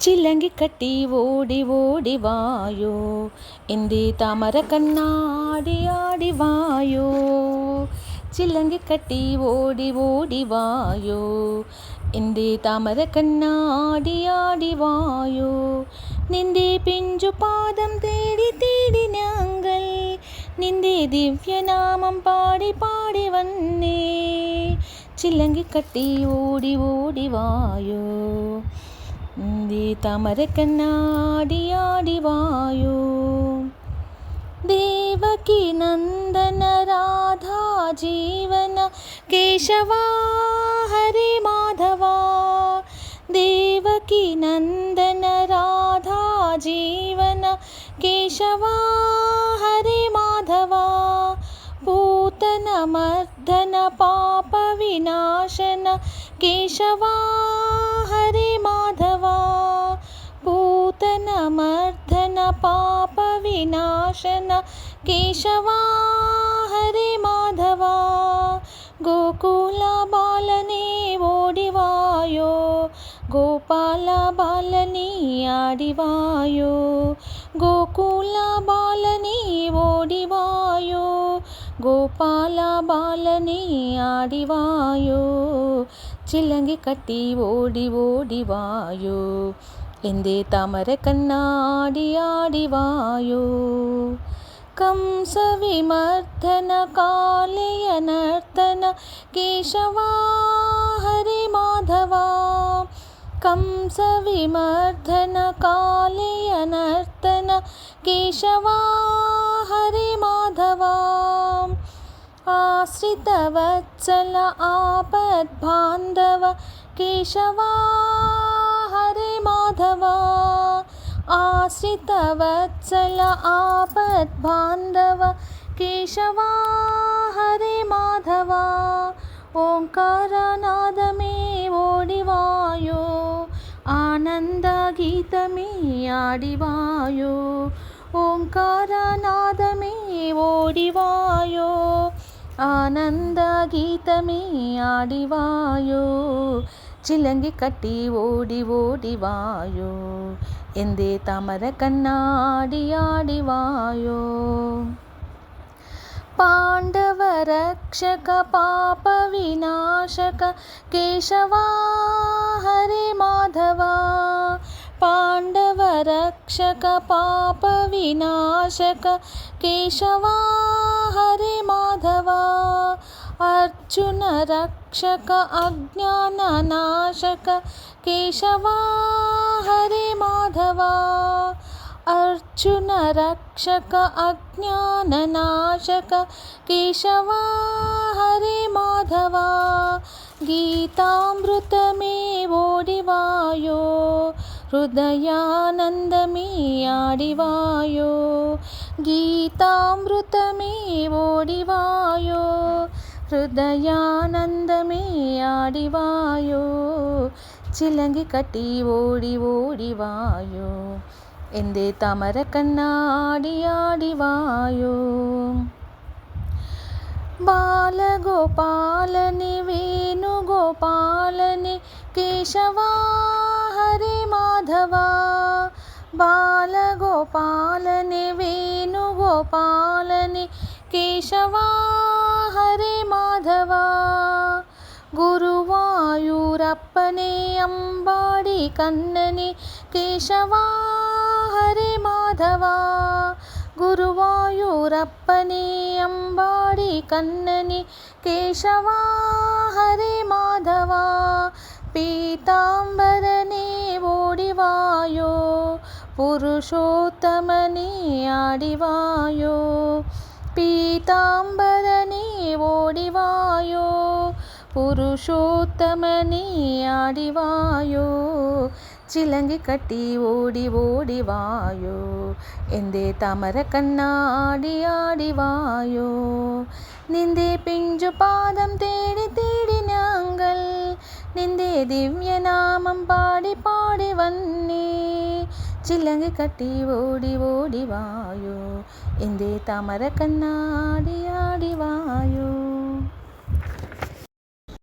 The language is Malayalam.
ചില്ലങ്കിക്കട്ടി ഓടി ഓടി വായോ. എന്റെ താമര കണ്ണാടി ആടി വായോ. ചില്ലങ്കിക്കട്ടി ഓടി ഓടി വായോ. എന്റെ താമര കണ്ണാടി ആടി വായോ. നിന്റെ പിഞ്ചു പാദം തേടി തേടി ഞങ്ങൾ. നിന്റെ ദിവ്യനാമം പാടി പാടി വന്നേ. ചില്ലങ്കിക്കട്ടി ഓടി ഓടി വായോ. न्दीतामरकन्नाडि आडि वायु देवकी नन्दन राधा जीवन केशवा हरे माधवा। देवकी नन्दन राधा जीवन केशवा हरे माधवा। पूतनमर्दन पापविनाशन केशवा हरे मा పాప వినాశన కేశవా హరే మాధవా గోకుల బాలనే ఓడివాయో గోపాల బాలని ఆడివాయో గోకుల బాలని ఓడివాయో గోపాల బాలని ఆడివాయో చిలంగి కట్టి ఓడి ఓడివాయో എന്തേ തമര കണ്ണാടിയാടി വായോ? കംസവിമർദ്ദന കാലയനർത്തന കേശവാ ഹരി മാധവ. കംസവിമർദ്ദന കാലയനർത്തന കേശവാ ഹരി മാധവ. ആശ്രിതവത്സല ആപദ്ബാന്ധവ കേശവാ माधवा आश्रितवत्सल आपद्बान्धव केशवा हरे माधव ओङ्कारनादमे ओडिवायो आनन्दगीतमे आडिवायो ओङ्कारनादमे ओडिवायो சிலங்கி கட்டி ஓடி ஓடி வாயோ எந்தே தாமர கண்ணாடி ஆடி வாயோ पाण्डवरक्षक पापविनाशक केशवा हरे माधवा पाण्डवरक्षक पापविनाशक केशवा हरे माधवा अर्जुन रक्षक अज्ञाननाशक केशवा हरे माधवा अर्जुन रक्षक अज्ञाननाशक केशवा हरे माधवा गीतामृतमे ओडिवायो हृदयानन्दमे आडिवायो गीतामृतमे ओडिवायो ഹൃദയാനന്ദമേ ആടിവായോ. ചിലങ്കിക്കട്ടി ഓടി ഓടി വായോ. എന്റെ തമര കണ്ണാടി ആടിവായോ ബാലഗോപാലനെ വേണുഗോപാലനെ കേശവാ ഹരി മാധവ. ബാലഗോപാലനെ വേണുഗോപാലനെ കേശവാ കണ്ണനെ കേശവാ ഹരേ മാധവ. ഗുരുവായൂരപ്പനെ അമ്പാടി കണ്ണനെ കേശവാ ഹരേ മാധവ. പീതാംബരനെ ഓടിവായോ പുരുഷോത്തമനെ ആടിവായോ. പീതാംബരനെ ഓടിവായോ പുരുഷോത്തമനെ ആടിവായോ ചിലങ്കിക്കട്ടി ഓടി ഓടി വായോ എൻ്റെ തമര കണ്ണാടി ആടിവായോ നിന്റെ പിഞ്ചുപാദം തേടി തേടി ഞങ്ങൾ നിന്റെ ദിവ്യനാമം പാടി പാടി വന്നേ ചില്ലങ്കിക്കട്ടി ഓടി ഓടി വായോ എൻ്റെ തമര കണ്ണാടി ആടി വായോ